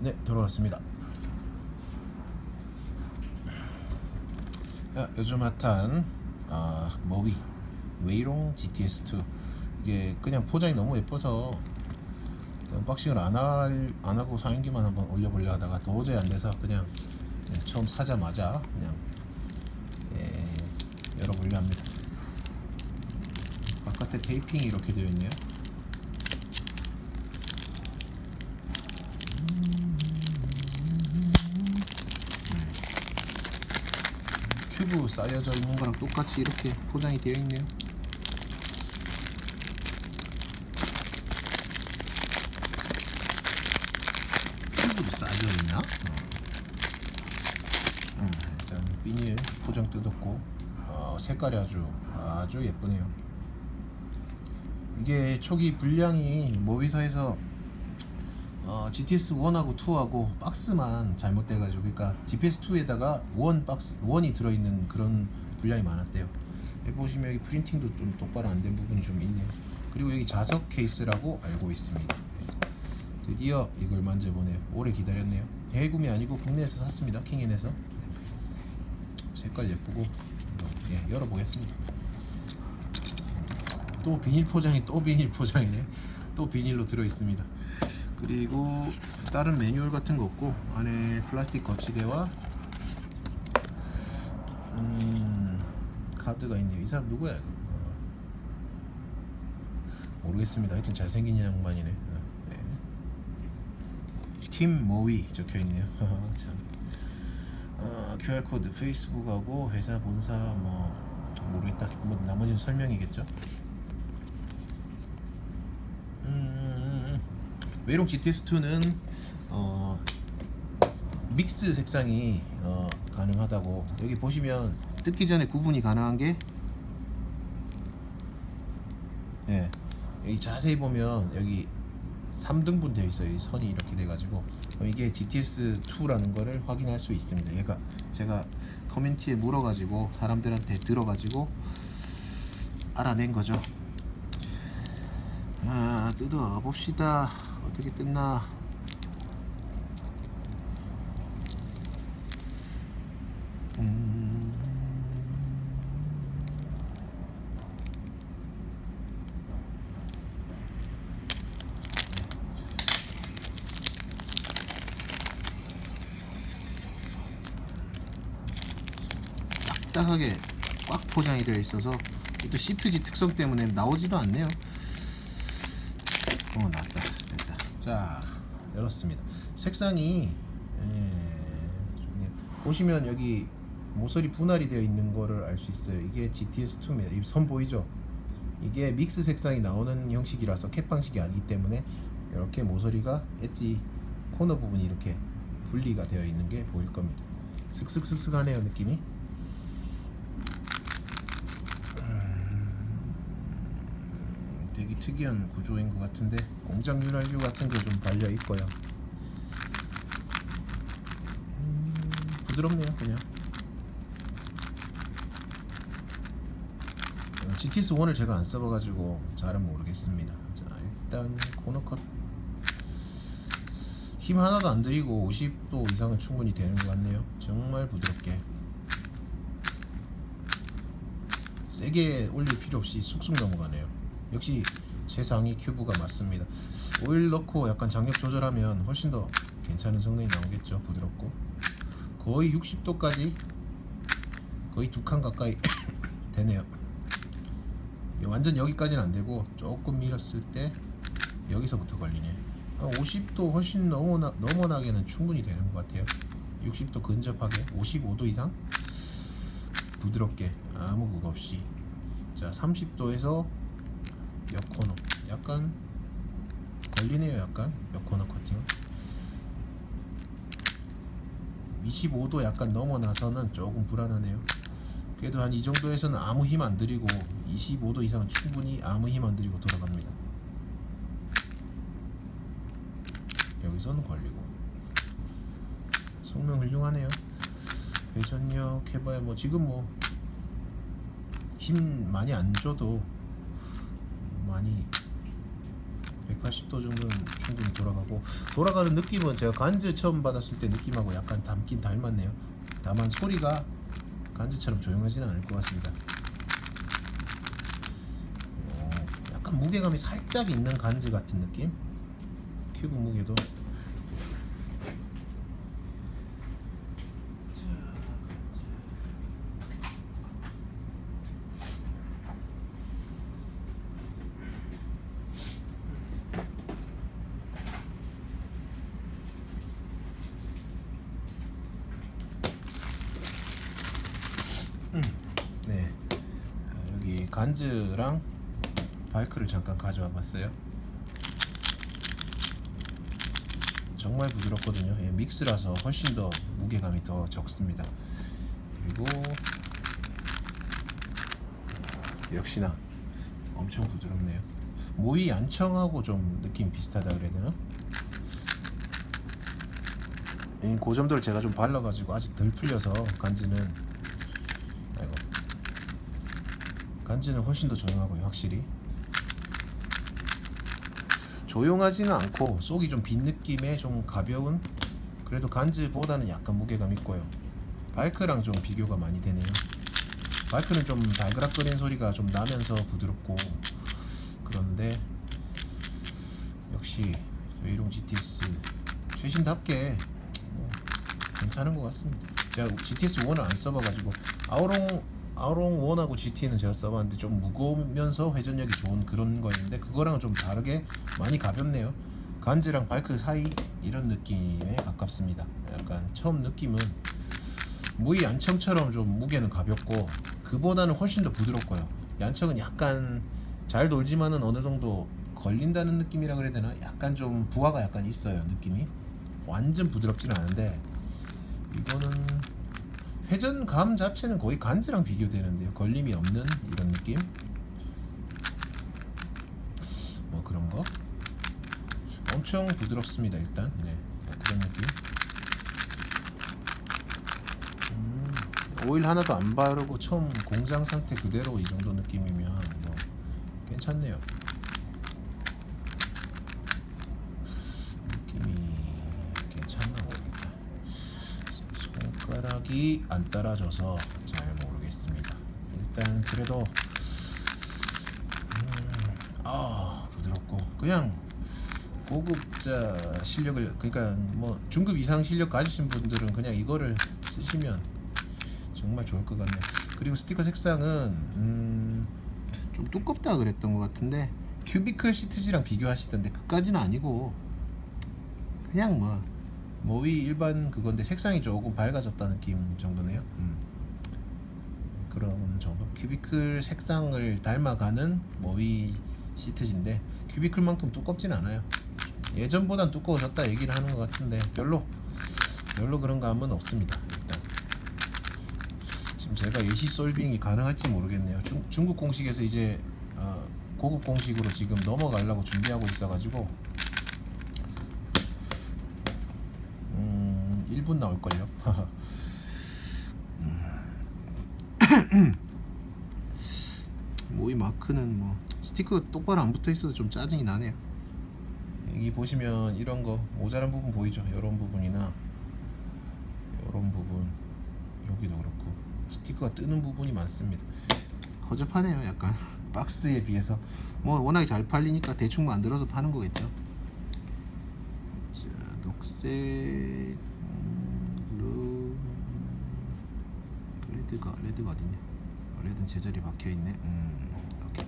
네, 돌아왔습니다. 아, 요즘 핫한 아, 머위 웨이롱 GTS2 이게 그냥 포장이 너무 예뻐서 언박싱을 안, 할, 안 하고 사인기만 한번 올려보려 하다가 도저히 안 돼서 그냥 처음 사자마자 그냥 예, 열어보려 합니다. 바깥에 테이핑이 이렇게 되어 있네요. 큐브 쌓여져 있는 거랑 똑같이 이렇게 포장이 되어 있네요. 큐브도 쌓여 있나? 어. 음, 일단 비닐 포장 뜯었고 어, 색깔이 아주 아주 예쁘네요. 이게 초기 분량이 모비사에서 어, GTS 1하고 2하고 박스만 잘못돼가지고 그러니까 GPS 2에다가 원 박스 원이 들어있는 그런 분량이 많았대요. 여기 보시면 여기 프린팅도 좀 똑바로 안 된 부분이 좀 있네요. 그리고 여기 자석 케이스라고 알고 있습니다. 드디어 이걸 만져보네요. 오래 기다렸네요. 해외 구매 아니고 국내에서 샀습니다. 킹앤에서 색깔 예쁘고 예, 열어보겠습니다. 또 비닐 포장이 또 비닐 포장이네. 또 비닐로 들어 있습니다. 그리고 다른 매뉴얼 같은 거 없고 안에 플라스틱 거치대와 음, 카드가 있네요. 이 사람 누구야? 이거? 어, 모르겠습니다. 하여튼 잘생긴 양반이네. 어, 네. 팀 모위 적혀 있네요. 참. 어, QR 코드 페이스북하고 회사 본사 뭐 모르겠다. 뭐 나머지는 설명이겠죠. 음, 웨이롱 GTS2는 어, 믹스 색상이 어, 가능하다고 여기 보시면 뜯기 전에 구분이 가능한 게 예, 여기 자세히 보면 여기 3등분 되어 있어요. 이 선이 이렇게 돼 가지고 그럼 이게 GTS2라는 거를 확인할 수 있습니다. 얘가 제가 커뮤니티에 물어 가지고 사람들한테 들어 가지고 알아낸 거죠. 아, 뜯어 봅시다. 어떻게 뜯나? 음. 딱딱하게 꽉 포장이 되어 있어서 또 시트지 특성 때문에 나오지도 않네요. 어 나왔다 됐다 자 열었습니다. 색상이 예, 좋네요. 보시면 여기 모서리 분할이 되어 있는 거를 알 수 있어요. 이게 GTS2입니다. 이 선 보이죠? 이게 믹스 색상이 나오는 형식이라서 캡 방식이 아니기 때문에 이렇게 모서리가 엣지 코너 부분이 이렇게 분리가 되어 있는 게 보일 겁니다. 슥슥슥슥 하네요 느낌이 되게 특이한 구조인 것 같은데 공장 윤활유 같은 거좀 발려 있고요. 음, 부드럽네요, 그냥. 어, GTS 1을 제가 안 써봐가지고 잘은 모르겠습니다. 자, 일단 코너 컷. 힘 하나도 안 들이고 50도 이상은 충분히 되는 것 같네요. 정말 부드럽게. 세게 올릴 필요 없이 쑥쑥 넘어가네요. 역시 최상위 큐브가 맞습니다. 오일 넣고 약간 장력 조절하면 훨씬 더 괜찮은 성능이 나오겠죠. 부드럽고 거의 60도까지 거의 두 칸 가까이 되네요. 완전 여기까지는 안 되고 조금 밀었을 때 여기서부터 걸리네. 한 50도 훨씬 넘어나, 넘어나게는 충분히 되는 것 같아요. 60도 근접하게 55도 이상 부드럽게 아무 그거 없이 자 30도에서 옆 코너? 약간 걸리네요 약간. 옆 코너 커팅? 25도 약간 넘어나서는 조금 불안하네요. 그래도 한 이 정도에서는 아무 힘 안 들이고 25도 이상은 충분히 아무 힘 안 들이고 돌아갑니다. 여기서는 걸리고. 성능 훌륭하네요. 회전력 해봐야 뭐 지금 뭐 힘 많이 안 줘도 많이 180도 정도는 충분히 돌아가고 돌아가는 느낌은 제가 간즈 처음 받았을 때 느낌하고 약간 닮긴 닮았네요. 다만 소리가 간즈처럼 조용하지는 않을 것 같습니다. 어, 약간 무게감이 살짝 있는 간즈 같은 느낌. 큐브 무게도 네 아, 여기 간즈랑 바이크를 잠깐 가져와 봤어요. 정말 부드럽거든요. 예, 믹스라서 훨씬 더 무게감이 더 적습니다. 그리고 역시나 엄청 부드럽네요. 모이 안청하고 좀 느낌 비슷하다 그래야 되나? 이 고점도를 제가 좀 발라가지고 아직 덜 풀려서 간지는 아이고 간지는 훨씬 더 조용하고요 확실히. 조용하지는 않고 속이 좀 빈 느낌의 좀 가벼운 그래도 간즈보다는 약간 무게감 있고요. 바이크랑 좀 비교가 많이 되네요. 바이크는 좀 달그락거리는 소리가 좀 나면서 부드럽고 그런데 역시 웨이롱 GTS 최신답게 뭐 괜찮은 것 같습니다. 제가 GTS 1을 안 써봐가지고 아우롱 아우롱 1하고 GT는 제가 써봤는데 좀 무거우면서 회전력이 좋은 그런 거였는데 그거랑은 좀 다르게 많이 가볍네요. 간지랑 바이크 사이 이런 느낌에 가깝습니다. 약간 처음 느낌은 무이 얀청처럼 좀 무게는 가볍고 그보다는 훨씬 더 부드럽고요. 얀청은 약간 잘 돌지만은 어느 정도 걸린다는 느낌이라 그래야 되나? 약간 좀 부하가 약간 있어요 느낌이. 완전 부드럽지는 않은데 이거는 회전감 자체는 거의 간지랑 비교되는데요. 걸림이 없는 이런 느낌. 뭐 그런 거. 엄청 부드럽습니다. 일단 네 뭐 그런 느낌. 음, 오일 하나도 안 바르고 처음 공장 상태 그대로 이 정도 느낌이면 뭐 괜찮네요. 느낌이 괜찮나 모르겠다. 손 가락이 안 따라줘서 잘 모르겠습니다. 일단 그래도 음, 아 부드럽고 그냥 고급자 실력을 그러니까 뭐 중급 이상 실력 가지신 분들은 그냥 이거를 쓰시면 정말 좋을 것 같네요. 그리고 스티커 색상은 음, 좀 두껍다 그랬던 것 같은데 큐비클 시트지랑 비교하시던데 그까지는 아니고 그냥 뭐 모의 일반 그건데 색상이 조금 밝아졌다는 느낌 정도네요. 음. 그런 정도. 큐비클 색상을 닮아가는 모의 시트지인데 큐비클만큼 두껍진 않아요. 예전보단 두꺼워졌다 얘기를 하는 것 같은데 별로 별로 그런 감은 없습니다. 일단 지금 제가 예시 솔빙이 가능할지 모르겠네요. 중, 중국 공식에서 이제 어, 고급 공식으로 지금 넘어가려고 준비하고 있어가지고 음, 1분 나올걸요. 모이 마크는 뭐 스티커 똑바로 안 붙어 있어서 좀 짜증이 나네요. 여기 보시면 이런 거 모자란 부분 보이죠? 이런 부분이나 이런 부분 여기도 그렇고 스티커가 뜨는 부분이 많습니다. 허접하네요, 약간 박스에 비해서 뭐 워낙에 잘 팔리니까 대충 만들어서 파는 거겠죠. 자, 녹색, 레드가 레드가 어딨냐? 어, 레드는 제자리 박혀 있네. 음, 오케이.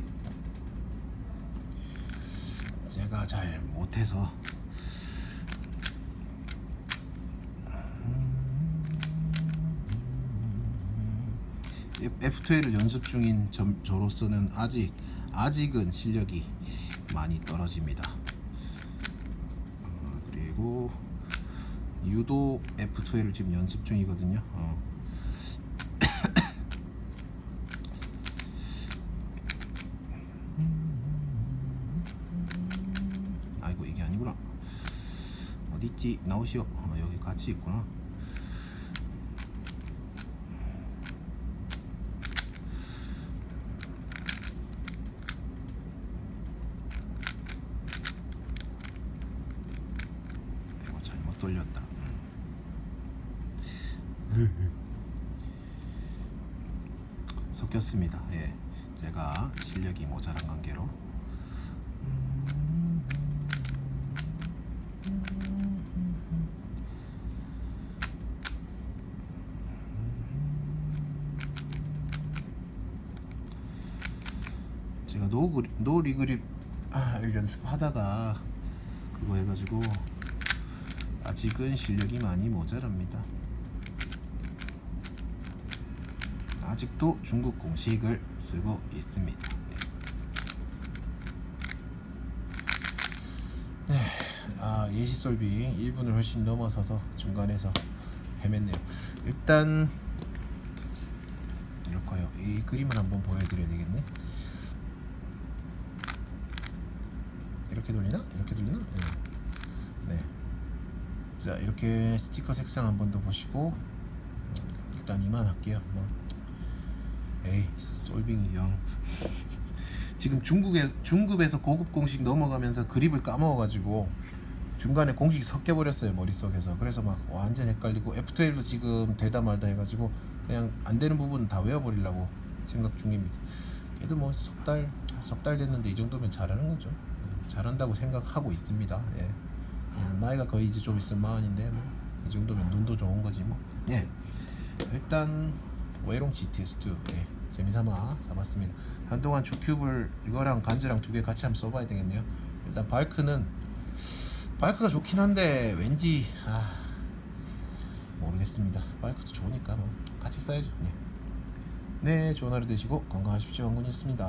제가 잘 못해서 F2를 연습 중인 점, 저로서는 아직 아직은 실력이 많이 떨어집니다. 어, 그리고 유도 F2를 지금 연습 중이거든요. 어. 같이 나오시오. 어, 여기 같이 있구나. 이거 잘못 돌렸다. 음. 섞였습니다. 예. 제가 실력이 모자란 관계로. 노그리, 노리그립 아, 연습하다가 그거 해가지고 아직은 실력이 많이 모자랍니다. 아직도 중국 공식을 쓰고 있습니다. 네, 아 예시 솔빙 1분을 훨씬 넘어서서 중간에서 헤맸네요. 일단 이럴까요? 이 그림을 한번 보여드려야 되겠네. 이렇게 돌리나? 이렇게 돌리나? 네. 네. 자 이렇게 스티커 색상 한 번 더 보시고 일단 이만 할게요. 뭐. 에이 솔빙이 영. 지금 중국에 중급에서 고급 공식 넘어가면서 그립을 까먹어가지고 중간에 공식이 섞여 버렸어요 머릿속에서. 그래서 막 완전 헷갈리고 F2L로 지금 되다 말다 해가지고 그냥 안 되는 부분 다 외워버리려고 생각 중입니다. 그래도 뭐 석 달 석 달 됐는데 이 정도면 잘하는 거죠. 잘한다고 생각하고 있습니다. 예. 예, 나이가 거의 이제 좀 있으면 마흔인데 뭐 이 정도면 눈도 좋은 거지 뭐. 예. 일단 외롱 GTS2 예. 재미삼아 사봤습니다. 한동안 주큐브를 이거랑 간즈랑 두 개 같이 한번 써봐야 되겠네요. 일단 바이크는 바이크가 좋긴 한데 왠지 아 모르겠습니다. 바이크도 좋으니까 뭐 같이 써야죠. 네. 네, 좋은 하루 되시고 건강하십시오. 왕군이었습니다.